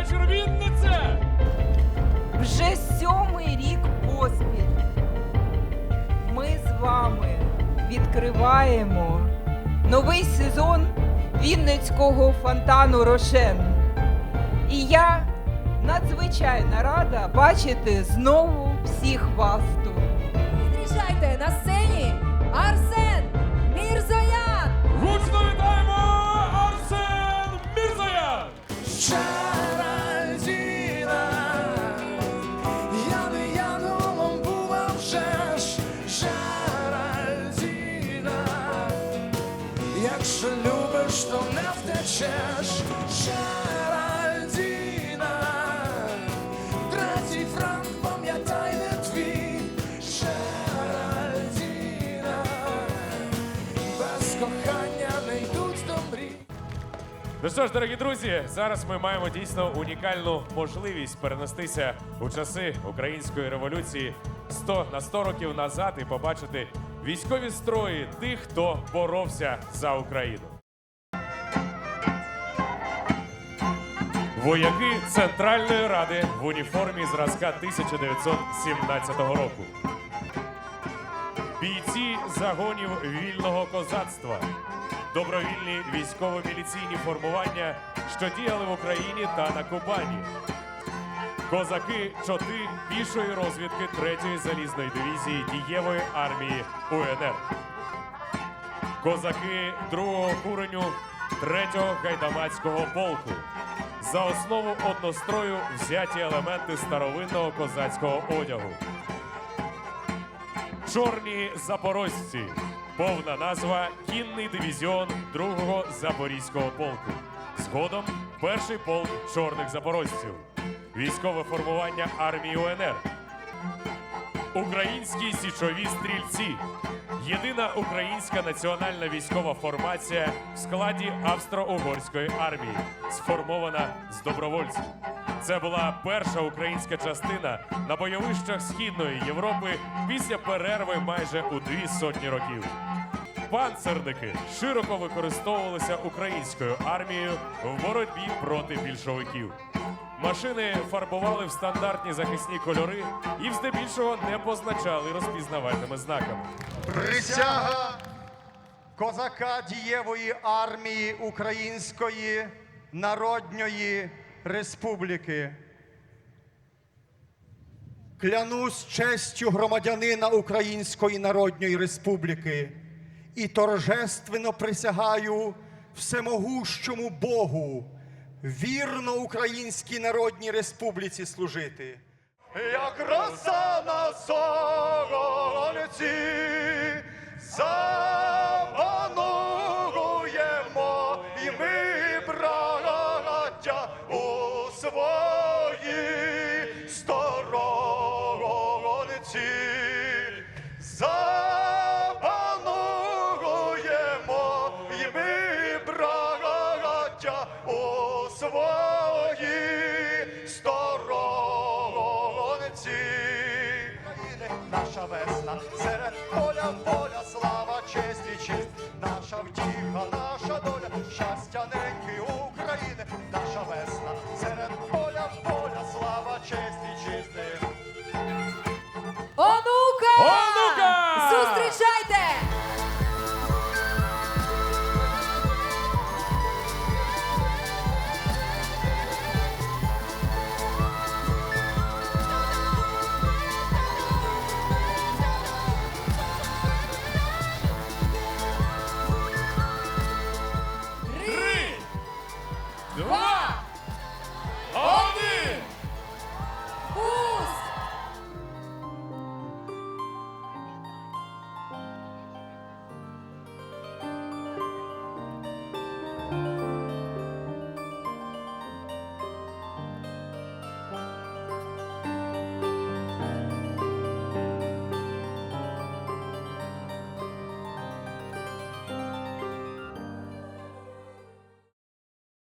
вечір, Вінниця! Вже сьомий рік поспіль. Ми з вами відкриваємо новий сезон Вінницького фонтану Рошен. І я надзвичайно рада бачити знову всіх вас тут. Зустрічайте на сцені Арсен втечеш, Шаральдіна, третій франк, пам'ятай, не твій, Шаральдіна, без кохання не йдуть добрі. Ну що ж, дорогі друзі, зараз ми маємо дійсно унікальну можливість перенестися у часи української революції 100 на 100 років назад і побачити військові строї тих, хто боровся за Україну. Вояки Центральної Ради в уніформі зразка 1917 року. Бійці загонів вільного козацтва, добровільні військово-міліційні формування, що діяли в Україні та на Кубані. Козаки чоти пішої розвідки 3-ї залізної дивізії дієвої армії УНР. Козаки 2-го куреню 3-го гайдамацького полку. За основу однострою взяті елементи старовинного козацького одягу. Чорні запорожці. Повна назва Кінний дивізіон 2-го Запорізького полку. Згодом перший полк чорних запорожців. Військове формування армії УНР. Українські січові стрільці. Єдина українська національна військова формація в складі Австро-Угорської армії, сформована з добровольців. Це була перша українська частина на бойовищах Східної Європи після перерви майже у дві сотні років. Панцерники широко використовувалися українською армією в боротьбі проти більшовиків. Машини фарбували в стандартні захисні кольори і здебільшого не позначали розпізнавальними знаками. Присяга козака дієвої армії Української Народньої Республіки. Клянусь честю громадянина Української Народної Республіки і торжественно присягаю всемогущому Богу вірно Українській Народній Республіці служити. Як роса на сонці, запануємо і ми, браття, у своїй сторонці. Запануємо і ми, браття, у своїй сторонці. Наша весна, серед